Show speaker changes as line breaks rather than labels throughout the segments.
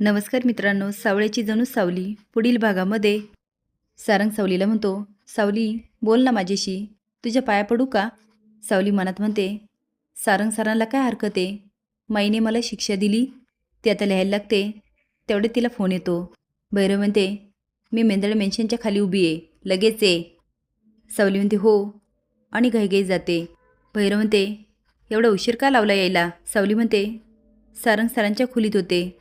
नमस्कार मित्रांनो सावळ्याची जणू सावली पुढील भागामध्ये. सारंग सावलीला म्हणतो सावली बोल ना माझ्याशी तुझ्या पाया पडू का? सावली मनात म्हणते सारंग सरांना काय हरकत आहे? माईने मला शिक्षा दिली ती आता लिहायला लागते तेवढे तिला फोन येतो. भैरव म्हणते मी मेंदळ मेन्शनच्या खाली उभी आहे लगेच ये. सावली म्हणते हो आणि घाईघाई जाते. भैरव म्हणते एवढा उशीर का लावला यायला? सावली म्हणते सारंग सरांच्या खोलीत होते.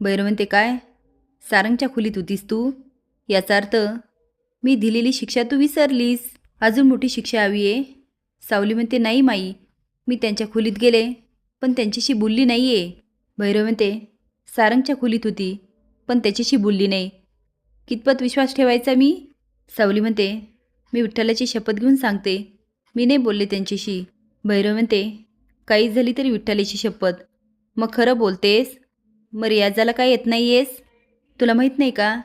भैरव म्हणते काय? सारंगच्या खोलीत होतीस तू? याचा अर्थ मी दिलेली शिक्षा तू विसरलीस. अजून मोठी शिक्षा हवी आहे. सावली म्हणते नाही माई मी त्यांच्या खोलीत गेले पण त्यांच्याशी बोलली नाही आहे भैरव म्हणते सारंगच्या खोलीत होती पण त्याच्याशी बोलली नाही. कितपत विश्वास ठेवायचा मी? सावली म्हणते मी विठ्ठलाची शपथ घेऊन सांगते. मी नाही बोलले त्यांच्याशी. भैरव म्हणते काही झाली तरी विठ्ठलाची शपथ. मग खरं बोलतेस? मग रियाजाला काय येत नाही आहेस तुला माहीत नाही का?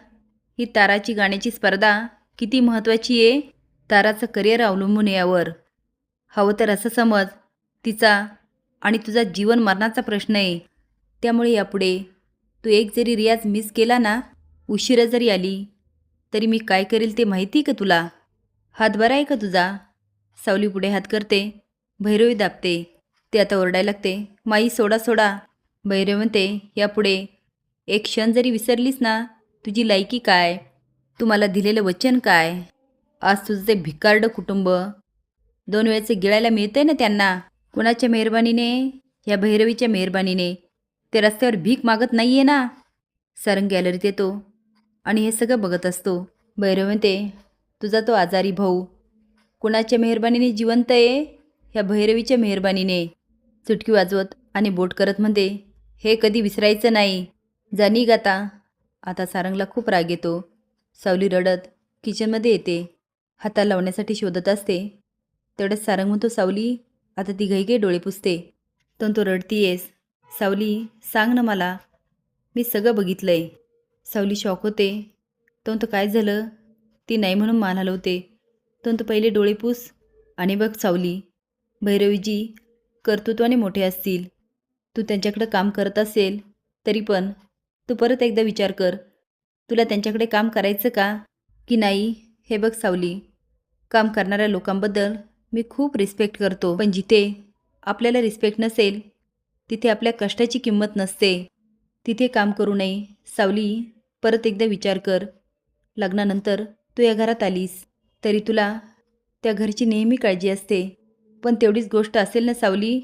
ही ताराची गाण्याची स्पर्धा किती महत्त्वाची आहे? ताराचं करिअर अवलंबून यावर. हवं तर असं समज तिचा आणि तुझा जीवन मरणाचा प्रश्न आहे. त्यामुळे यापुढे तू एक जरी रियाज मिस केला ना उशिरा जरी आली तरी मी काय करेल ते माहिती आहे का तुला? हात बरा आहे का तुझा? सावली पुढे हात करते. भैरवी दाबते. ते आता ओरडायला लागते. माई सोडा सोडा. भैरव म्हणते यापुढे एक क्षण जरी विसरलीस ना तुझी लायकी काय? तू मला दिलेलं वचन काय? आज तुझं ते भिकारडं कुटुंब. दोन वेळेचे गिळायला मिळतंय ना त्यांना? कुणाच्या मेहरबानीने? या भैरवीच्या मेहरबानीने. ते रस्त्यावर भीक मागत नाही आहे ना? सरंग गॅलरीत येतो आणि हे सगळं बघत असतो. भैरव म्हणते तुझा तो आजारी भाऊ. कुणाच्या मेहरबानीने जिवंत आहे? ह्या भैरवीच्या मेहरबानीने. चुटकी वाजवत आणि बोट करत म्हणते हे कधी विसरायचं नाही. जाणी गाता आता. सारंगला खूप राग येतो. सावली रडत किचनमध्ये येते. हाता लावण्यासाठी शोधत असते. तेवढ्याच सारंग म्हणतो सावली आता ती घाईघाई डोळे पुसते. तन तो रडतीयेस. सावली सांग ना मला. मी सगळं बघितलं आहे सावली शॉक होते. तो तो काय झालं? ती नाही म्हणून मान हलवते. तो तो पहिले डोळे पुस आणि बघ सावली. भैरवीजी कर्तृत्वाने मोठे असतील. तू त्यांच्याकडे काम करत असेल तरी पण तू परत एकदा विचार कर तुला त्यांच्याकडे काम करायचं का? की नाही? हे बघ सावली काम करणाऱ्या लोकांबद्दल मी खूप रिस्पेक्ट करतो. पण जिथे आपल्याला रिस्पेक्ट नसेल तिथे आपल्या कष्टाची किंमत नसते. तिथे काम करू नये. सावली परत एकदा विचार कर. लग्नानंतर तू या घरात आलीस तरी तुला त्या घरची नेहमी काळजी असते. पण तेवढीच गोष्ट असेल ना सावली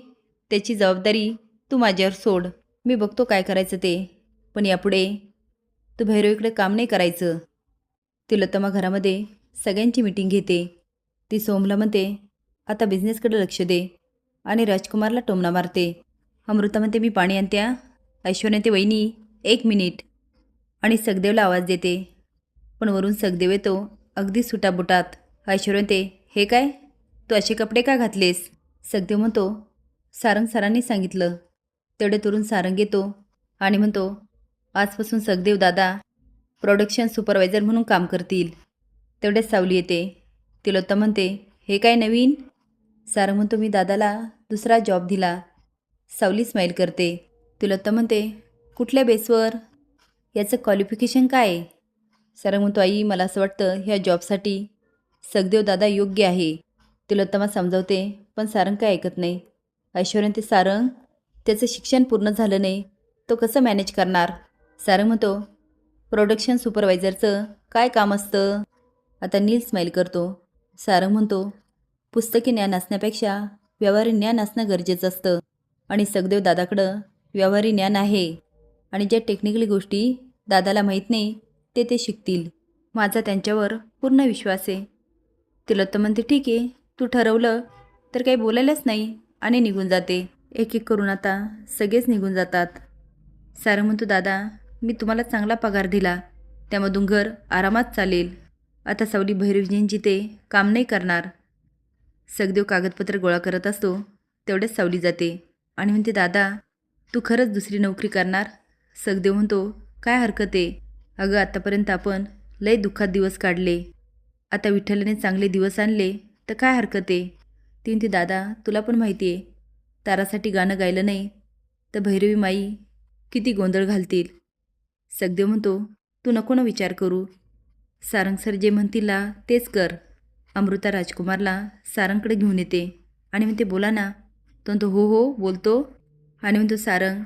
त्याची जबाबदारी तू माझ्यावर सोड. मी बघतो काय करायचं ते. पण यापुढे तू भैरवीकडे काम नाही करायचं. ती लतमा घरामध्ये सगळ्यांची मीटिंग घेते. ती सोमला म्हणते आता बिझनेसकडे लक्ष दे. आणि राजकुमारला टोमणा मारते. अमृता म्हणते मी पाणी आणत्या. ऐश्वर्या ते वहिनी एक मिनिट. आणि सगदेवला आवाज देते. पण वरून सगदेव येतो अगदी सुटाबुटात. ऐश्वर्या ते हे काय? तू असे कपडे का घातलेस? सगदेव म्हणतो सारंग सरांनी सांगितलं. तेवढे तरुण सारंग येतो आणि म्हणतो आजपासून सगदेव दादा प्रोडक्शन सुपरवायझर म्हणून काम करतील. तेवढ्या सावली येते. तिलोत्ता म्हणते हे काय नवीन? सारंग म्हणतो मी दादाला दुसरा जॉब दिला. सावली स्माईल करते. तिलोत्ता म्हणते कुठल्या बेसवर याचं क्वालिफिकेशन काय? आहे सारंग म्हणतो आई मला असं वाटतं ह्या जॉबसाठी सगदेव दादा योग्य आहे. तिलोत्तमा समजावते पण सारंग काय ऐकत नाही? ऐश्वर्यन ते सारंग त्याचं शिक्षण पूर्ण झालं नाही तो कसं मॅनेज करणार? सारं म्हणतो प्रोडक्शन सुपरवायझरचं काय काम असतं? आता नील स्माईल करतो. सारंग म्हणतो पुस्तकी ज्ञान असण्यापेक्षा व्यवहारी ज्ञान असणं गरजेचं असतं आणि सगदेव दादाकडं व्यवहारी ज्ञान आहे आणि ज्या टेक्निकली गोष्टी दादाला माहीत नाही ते ते शिकतील. माझा त्यांच्यावर पूर्ण विश्वास आहे. तिला तर म्हणते ठीक आहे. तू ठरवलं तर काही बोलायलाच नाही आणि निघून जाते. एक एक करून आता सगळेच निघून जातात. सारं म्हणतो दादा मी तुम्हाला चांगला पगार दिला. त्यामधून घर आरामात चालेल. आता सावली भैरवजींची ते काम नाही करणार. सगदेव कागदपत्र गोळा करत असतो तेवढेच सावली जाते आणि म्हणते दादा तू खरंच दुसरी नोकरी करणार? सगदेव म्हणतो काय हरकत आहे? अगं आत्तापर्यंत आपण लय दुःखात दिवस काढले. आता विठ्ठलाने चांगले दिवस आणले तर काय हरकत आहे? ती म्हणते दादा तुला पण माहिती आहे तारासाठी गाणं गायलं नाही. तर भैरवी माई किती गोंधळ घालतील. सगदेव म्हणतो तू नको ना विचार करू. सारंग सर जे म्हणतील ना तेच कर. अमृता राजकुमारला सारंगकडे घेऊन येते. आणि म्हणते बोला ना. तो म्हणतो हो हो बोलतो. आणि म्हणतो सारंग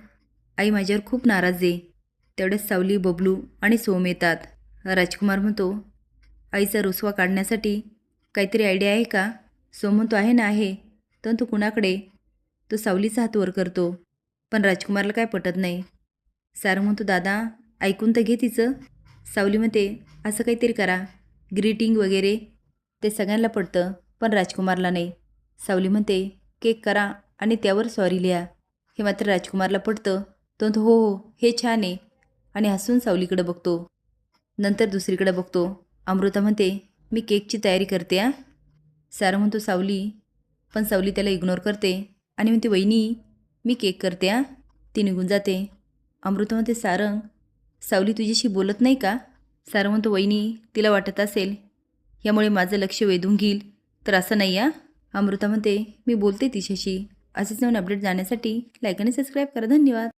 आई माझ्यावर खूप नाराज आहे. तेवढ्याच सावली बबलू आणि सोम येतात. राजकुमार म्हणतो आईचा रुसवा काढण्यासाठी काहीतरी आयडिया आहे का? सोम म्हणतो आहे ना आहे. तर तो कुणाकडे? तो सावलीचा हात वर करतो. पण राजकुमारला काय पटत नाही. सारंग म्हणतो दादा ऐकून तर घे तिचं. सावली म्हणते असं काहीतरी करा. ग्रीटिंग वगैरे. ते सगळ्यांना पडतं पण राजकुमारला नाही. सावली म्हणते केक करा आणि त्यावर सॉरी लिहा. हे मात्र राजकुमारला पडतं तो म्हणतो हो हो हे छान आहे. आणि हसून सावलीकडे बघतो. नंतर दुसरीकडे बघतो. अमृता म्हणते मी केकची तयारी करते आ सारं म्हणतो सावली. पण सावली त्याला इग्नोर करते. आणि म्हणते वहिनी मी केक करते आ ती निघून जाते. अमृता म्हणते सारंग सावली तुझ्याशी बोलत नाही का? सारंग म्हणतो वहिनी तिला वाटत असेल. यामुळे माझं लक्ष वेधून घेईल. तर असं नाही आ अमृता म्हणते मी बोलते तिच्याशी. असेच नवीन अपडेट जाण्यासाठी लाईक आणि सबस्क्राईब करा. धन्यवाद.